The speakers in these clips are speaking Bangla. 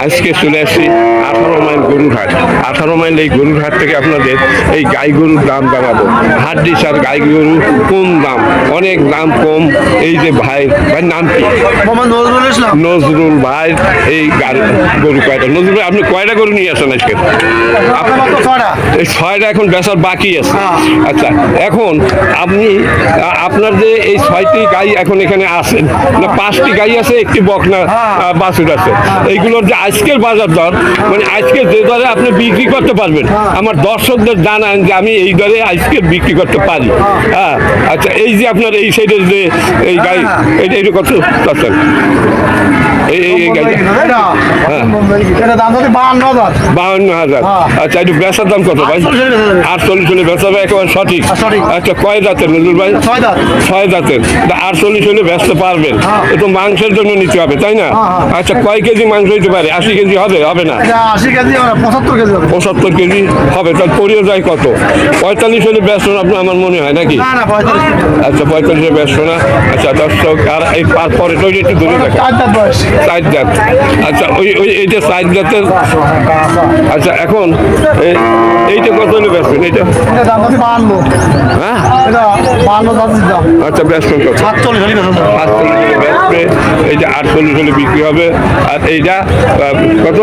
আজকে চলে আসছি আঠারো মাইল গরুর হাট আঠারো মাইল এই গরুর হাট থেকে আপনাদের এই গাই গরুর দাম জানাব। হাড্ডি আর গাই গরু কোন দাম অনেক দাম কম। এই যে ভাই ভাই নাম কি? নজরুল ভাই এই গরু কয়টা? নজরুল ভাই, আপনি কয়টা গরু নিয়ে আসেন আজকে? এই ছয়টা এখন বেচার বাকি আছে। হ্যাঁ। আচ্ছা এখন আপনি আপনার যে এই ছয়টি গাই এখন এখানে আছেন না পাঁচটি গাই আছে একটি বকনা হ্যাঁ। বাছুর আছে এইগুলোর যে আজকের বাজার দর মানে আজকে যে দরে আপনি বিক্রি করতে পারবেন হ্যাঁ। আমার দর্শকদের জানান যে আমি এই দরে আজকে বিক্রি করতে পারি হ্যাঁ আচ্ছা এই যে আপনার এই সাইডের যে এই গাড়ি হ্যাঁ। এটা এটা কত এই হ্যাঁ। বাহান্ন হাজার। হ্যাঁ। আচ্ছা একটু বেচার দাম কত ভাই? আটচল্লিশ হলে একেবারে সঠিক। হ্যাঁ, আচ্ছা কয় দাঁতের নজরুল ভাই? ছয় দাঁত। দাঁতের। তা আটচল্লিশ হলে বেচতে পারবেন। মাংসের জন্য নিতে হবে তাই না। আচ্ছা কয় কেজি মাংস হইতে পারে? আশি কেজি হবে হবে না? পঁচাত্তর কেজি হবে। তাহলে পড়িয়ে যায় কত? পঁয়তাল্লিশ হলে ব্যস্ত না আপনার আমার মনে হয় নাকি? আচ্ছা পঁয়তাল্লিশে ব্যস্ত না। আচ্ছা দর্শক আর এই পার তো একটু দূরে থাকে। সাইড গাছ। আচ্ছা ওই ওই এইটা সাইড গাছের আচ্ছা এখন এইটা কত হলে বেচবেন? এইটা? হ্যাঁ? আচ্ছা বেচবেন কত? সাতচল্লিশ হলে বেচবে এইটা আটচল্লিশ হলে বিক্রি হবে আর এইটা কত?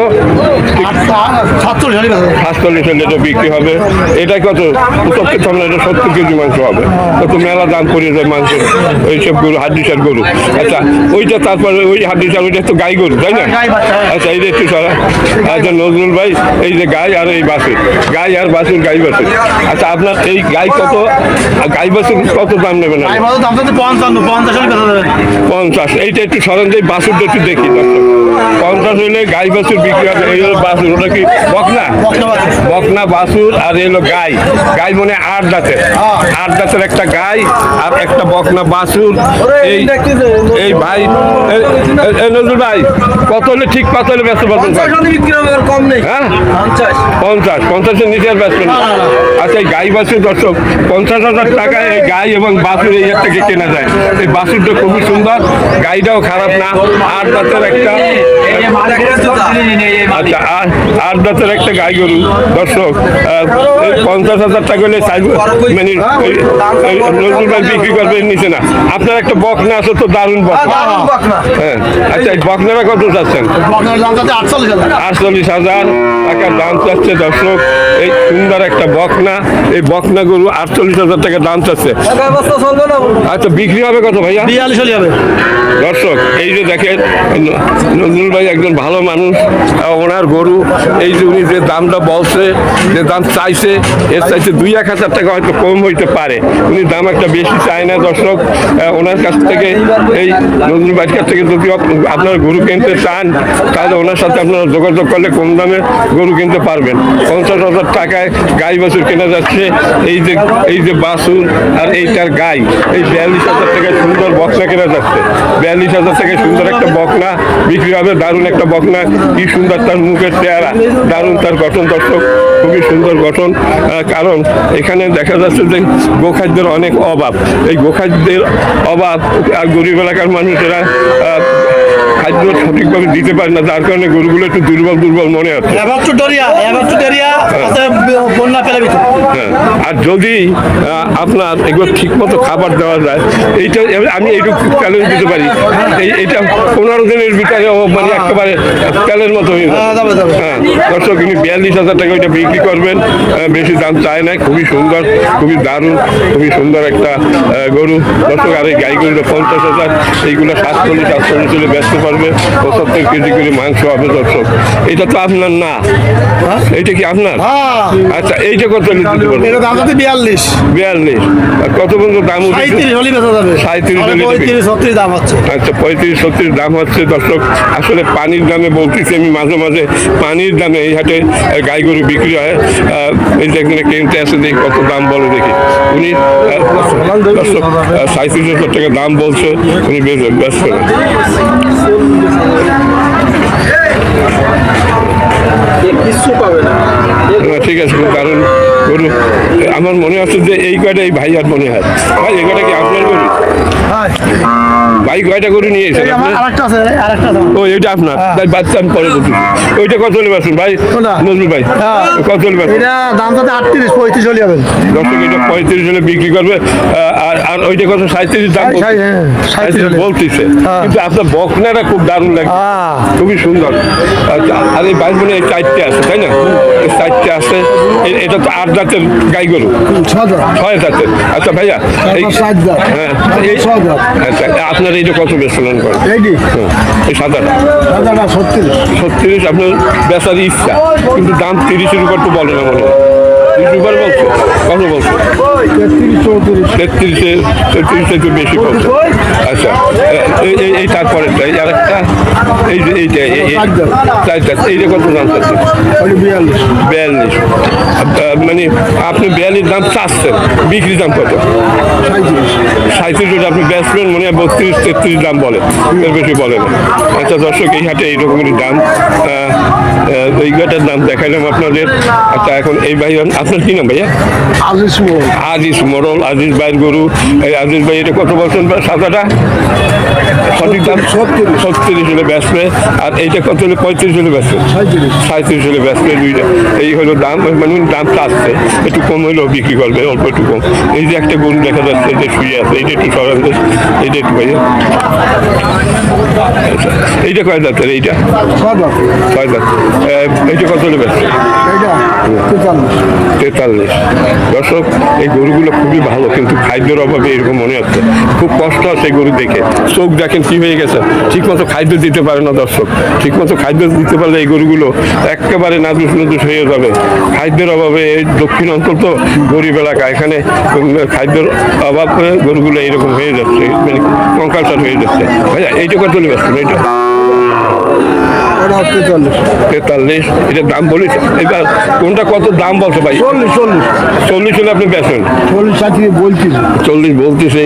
সাতচল্লিশ হলে সাতচল্লিশ হলে এটা বিক্রি হবে। এটা কত? সত্তর সামনে এটা সত্তর কেজি মাংস হবে। কত মেলা দাম পড়ে যায় মাংস এইসব গরু হাড্ডিসার গরু। আচ্ছা ওইটা তারপরে ওই হাড্ডিসার ওইটা তো গাই গরু তাই না? হ্যাঁ। আচ্ছা এই যে একটু সারা। আচ্ছা নজরুল ভাই এই যে গাই আর এই বাসুর গাই আর বাসুর গাই বাসুর। আচ্ছা আপনার এই গাই কত গাই বাসুর কত দাম নেবেন পঞ্চাশ এইটা একটু সরেন যে বাসুরটা একটু দেখি দর্শক। পঞ্চাশ হইলে গাই বাছুর বিক্রি হবে এই হলো বাছুর ওটা কি বকনা? বকনা বাছুর। আর এই হলো গাই। গাই মানে আট দাঁতের। হ্যাঁ। আট দাঁতের একটা গাই আর একটা বকনা বাছুর এই এই ভাই নজরুল ভাই কত হলে ঠিক কত হলে ব্যস্ত নেই। হ্যাঁ? পঞ্চাশ। পঞ্চাশের আর ব্যস্ত আচ্ছা এই গাই বাছুর দর্শক পঞ্চাশ হাজার টাকায় এই গাই এবং বাছুর এই থেকে কেনা যায়। এই বাছুরটা খুবই সুন্দর গাইটাও খারাপ না আট দাঁতের একটা। আচ্ছা আট- দাঁতের একটা গাই গরু। দর্শক পঞ্চাশ হাজার টাকা হলে সাইজ মানে নজরুল ভাই বিক্রি করবেন নিচে না। আপনার একটা বকনা আছে তো দারুণ বকনা হ্যাঁ আচ্ছা এই বকনারা কত চাচ্ছেন? হাজার। আটচল্লিশ হাজার টাকার দাম চাচ্ছে দর্শক। এই সুন্দর একটা বকনা। এই বকনা গরু আটচল্লিশ হাজার টাকা দাম চাচ্ছে। আচ্ছা বিক্রি হবে কত ভাইয়া? বিয়াল্লিশ হবে। দেখেন নজরুল ভাই একজন ভালো মানুষ ওনার গরু, এই যে উনি যে দামটা বলছে, যে দাম চাইছে, এর চাইছে দুই এক হাজার টাকা হয়তো কম হইতে পারে। উনি দাম একটা বেশি চায় না, দর্শক ওনার কাছ থেকে এই নজরুল ভাইয়ের কাছ থেকে যদি আপ- আপনারা গরু কিনতে চান, তাহলে ওনার সাথে আপনারা যোগাযোগ করলে কম দামে গরু কিনতে পারবেন। পঞ্চাশ হাজার টাকায় গাই বাছুর কেনা যাচ্ছে, এই যে এই যে বাছুর আর এইটার গাই, এই বিয়াল্লিশ হাজার টাকায় সুন্দর বকনা কেনা যাচ্ছে। বিয়াল্লিশ হাজার টাকায় সুন্দর একটা বকনা, বিক্রি হবে, দারুণ একটা বকনা, কি সুন্দর তার মুখের চেহারা, দারুণ তার গঠন, দর্শক, খুবই সুন্দর গঠন কারণ এখানে দেখা যাচ্ছে যে গোখাদ্যের অনেক অভাব। এই গোখাদ্যের অভাব গরিব এলাকার মানুষেরা খাদ্য সঠিকভাবে দিতে পারে না যার কারণে গরুগুলো একটু দুর্বল দুর্বল মনে আছে। হ্যাঁ, আর যদি আপনার এগুলো ঠিক মতো খাবার দেওয়া যায় এইটা আমি এইটুকু চ্যালেঞ্জ দিতে পারি। এই এটা পনেরো দিনের ভিতরে মানে একেবারে তেলের মতো হয়ে যাবে হ্যাঁ, দর্শক ইনি বিয়াল্লিশ হাজার টাকা ওইটা বিক্রি করবেন। বেশি দাম চায় না খুবই সুন্দর খুবই দারুণ খুবই সুন্দর একটা গরু। দর্শক আর এই গাই গরুটা পঞ্চাশ হাজার এইগুলো সাতচল্লিশ আটচল্লিশ হলে ব্যস্ত পারবে পঁচাত্তর কেজি করে মাংস হবে দর্শক এটা তো আপনার না। এইটা কি আপনার? হ্যাঁ। আচ্ছা এইটা কত হলে দিতে এটা দাম হচ্ছে বিয়াল্লিশ। বিয়াল্লিশ। আর কত পর্যন্ত দাম সাঁত্রিশ হলে বেচা যাবে। তাহলে পঁয়ত্রিশ ছত্রিশ দাম হচ্ছে। আচ্ছা পঁয়ত্রিশ ছত্রিশ দাম হচ্ছে দর্শক। আসলে পানির দামে বলতেছি আমি মাঝে মাঝে পানির দামে এই হাটে গাই গরু বিক্রি হয়। এই যে এখানে কিনতে আসে দেখি কত দাম বলে দেখি। উনি দর্শক সাঁত্রিশ হাজার টাকা দাম বলছে উনি বেশ ব্যস্ত যে এই আর মনে হয়। ভাই এখানে কি আপনার হ্যাঁ কয়টা গরু নিয়ে এসেছেন। ও এটা আপনার। হ্যাঁ। তাই বাচ্চা আমি পরে বলছি। ওইটা কত চলে পারছেন ভাই? নজরুল ভাই। হ্যাঁ। কত চলে পারছেন এটা দাম সাথে আটত্রিশ পঁয়ত্রিশ চলে যাবেন দর্শক এটা পঁয়ত্রিশ হলে বিক্রি করবে। আর আর ওইটা কত? সাঁত্রিশ দাম হ্যাঁ। বলতেছে। হ্যাঁ। কিন্তু আপনার বকনাটা খুব দারুণ লাগে। হ্যাঁ। খুবই সুন্দর। আচ্ছা, আর এই মানে এই চারটে আছে তাই না? এই চারটে আছে। এটা তো আট জাতের গাই গরু। ছয় জাতের। আচ্ছা ভাইয়া এই সাত জাত। হ্যাঁ এই এইটা কত বেচলেন করেন এইটি হ্যাঁ, এই সাদাটা দাদাটা ছত্রিশ। ছত্রিশ আপনার বেচার ইচ্ছা কিন্তু দাম তিরিশের উপর তো বলে না মনে হয়। তিরিশ উপর কত বলছে? তেত্রিশ তেত্রিশে একটু বেশি বলছে। আচ্ছা এই এই- এই এই আরেকটা এই যে এইটা এই- এই- চারটা এইটা কত দাম চাচ্ছে? বিয়াল্লিশ। বিয়াল্লিশ। মানে আপনি বিয়াল্লিশ দাম চাচ্ছেন বিক্রি দাম কত? সাঁত্রিশ আপনি বেচবেন মনে হয় বত্রিশ তেত্রিশ দাম বলে। এর বেশি বলে না। আচ্ছা দর্শক এই হাটে এইরকমেরই দাম। ওই গাটার দাম দেখাইলাম আপনাদের। আচ্ছা এখন এই ভাই আপনার কি নাম ভাইয়া? আজিজ মোরল আজিজ মোরল আজিজ ভাইয়ের গরু। এই আজিজ ভাই এটা কত বলছেন সাদাটা? সঠিক দাম। ছত্রিশ। হলে বেচবে আর এইটা কত হলে পঁয়ত্রিশ হলে বেচবে? সাঁত্রিশ হলে বেচবে দুইটা। এই হলো দাম মানে উনি দাম চাচ্ছে একটু কম হলেও বিক্রি করবে অল্প একটু কম। এই যে একটা গরু দেখা যাচ্ছে যে শুয়ে আছে এইটা একটু সরান এইটা একটু ভাইয়া। এইটা কয় দাঁতের এইটা? ছয় দাঁত। এইটা কত হলে বেচবে? তেতাল্লিশ। দর্শক এই গরুগুলো খুবই ভালো কিন্তু খাদ্যের অভাবে এরকম মনে হচ্ছে। খুব কষ্ট এই গরু দেখে। চোখ দেখেন কি হয়ে গেছে। ঠিকমতো খাদ্য দিতে পারে না দর্শক। ঠিকমতো খাদ্য দিতে পারলে এই গরুগুলো একেবারে নাদুস নাদুস হয়ে যাবে। খাদ্যের অভাবে এই দক্ষিণ অঞ্চল তো গরিব এলাকা। এখানে খাদ্যের অভাব হয়ে গরুগুলো এইরকম হয়ে যাচ্ছে মানে কঙ্কালসার হয়ে যাচ্ছে। ভাইয়া, এইটা কত চলে যাচ্ছে এইটা? তেতাল্লিশ তেতাল্লিশ দাম বলিস? এবার কোনটা কত দাম বলছে ভাই? চল্লিশ চল্লিশ। চল্লিশ হলে আপনি চল্লিশ বলছিস চল্লিশ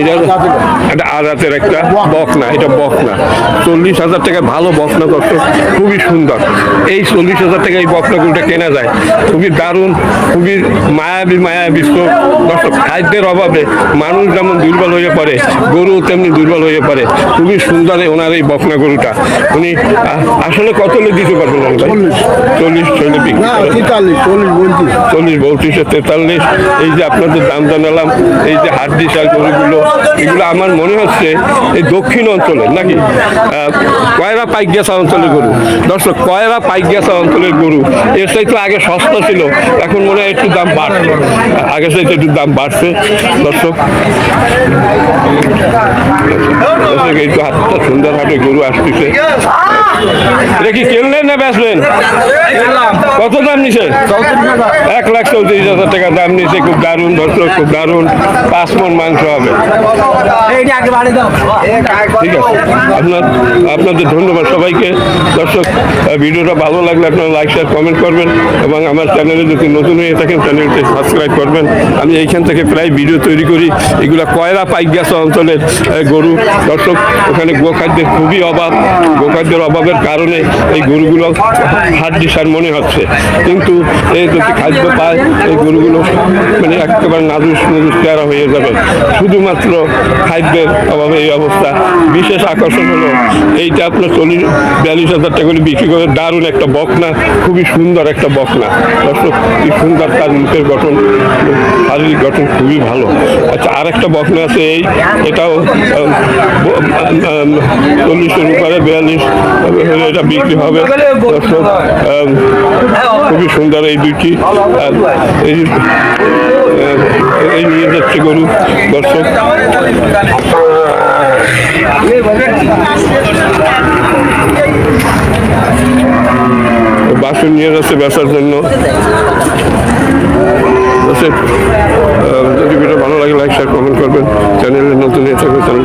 এটা এটা আজাতের একটা বকনা এটা চল্লিশ হাজার টাকা ভালো বকনা দর্শক খুবই সুন্দর। এই চল্লিশ হাজার টাকা এই বকনাগুলোটা কেনা যায়? খুবই দারুণ খুবই মায়াবী মায়াবী চোখ দর্শক খাদ্যের অভাবে মানুষ যেমন দুর্বল হয়ে পড়ে গরু তেমনি দুর্বল হয়ে পড়ে। খুবই সুন্দর ওনার এই বকনা গরুটা। উনি আসলে কত দিতে পারবেন চল্লিশ। চল্লিশ চল্লিশ তেতাল্লিশ চল্লিশ বলছিস চল্লিশ বত্রিশে তেতাল্লিশ। এই যে আপনাদের দাম জানালাম এই যে সার গরুগুলো এগুলো আমার মনে হচ্ছে এই দক্ষিণ অঞ্চলের নাকি? কয়রা পাইকগেসা অঞ্চলের গরু? দর্শক কয়রা পাইকগেসা অঞ্চলের গরু? এর চাইতে আগে সস্তা ছিল এখন মনে হয় একটু দাম বাড়ছে। আগে চাইতে একটু দাম বাড়ছে। দর্শক দর্শক এই তো হাটটা সুন্দর হাটে গরু আসতেছে। এটা কি কিনলেন না বেচলেন? কত দাম নিছে? এক লাখ চৌত্রিশ হাজার টাকা দাম নিচ্ছে খুব দারুণ, দর্শক, খুব দারুণ। পাঁচ মন মাংস হবে। ঠিক আছে। আপনার, আপনাদের ধন্যবাদ সবাইকে। দর্শক ভিডিওটা ভালো লাগলে আপনারা লাইক শেয়ার কমেন্ট করবেন এবং আমার চ্যানেলে যদি নতুন হয়ে থাকেন চ্যানেলটি সাবস্ক্রাইব করবেন। আমি এইখান থেকে প্রায় ভিডিও তৈরি করি। এগুলো কয়রা পাইকগাছ অঞ্চলের গরু। দর্শক, ওখানে গোখাদ্যের খুবই অভাব। গোখাদ্যের অভাবের কারণে এই গরুগুলো হাড্ডি সার মনে হচ্ছে। কিন্তু এই যদি খাদ্য পায়, এই গরুগুলো মানে একেবারে নাদুস নাদুস চেহারা হয়ে যাবে। শুধুমাত্র খাদ্যের অভাবে এই অবস্থা। বিশেষ আকর্ষণ হলো, এইটা আপনার চল্লিশ, বিয়াল্লিশ হাজার টাকা করে বিক্রি করে দারুণ একটা বকনা, খুবই সুন্দর একটা বকনা। কি সুন্দর তার মুখের গঠন। শারীরিক গঠন খুবই ভালো। আচ্ছা আর একটা বকনা আছে এই, এটাও চল্লিশের উপরে, বিয়াল্লিশ হলে এটা বিক্রি হবে। দর্শক খুবই সুন্দর এই দুইটি এই এই নিয়ে যাচ্ছে গরু, দর্শক। বাসন নিয়ে যাচ্ছে বেচার জন্য। আছে যদি ভিডিও ভালো লাগে লাইক শেয়ার কমেন্ট করবেন। চ্যানেলে নতুন নিয়ে থাকবে চ্যানেল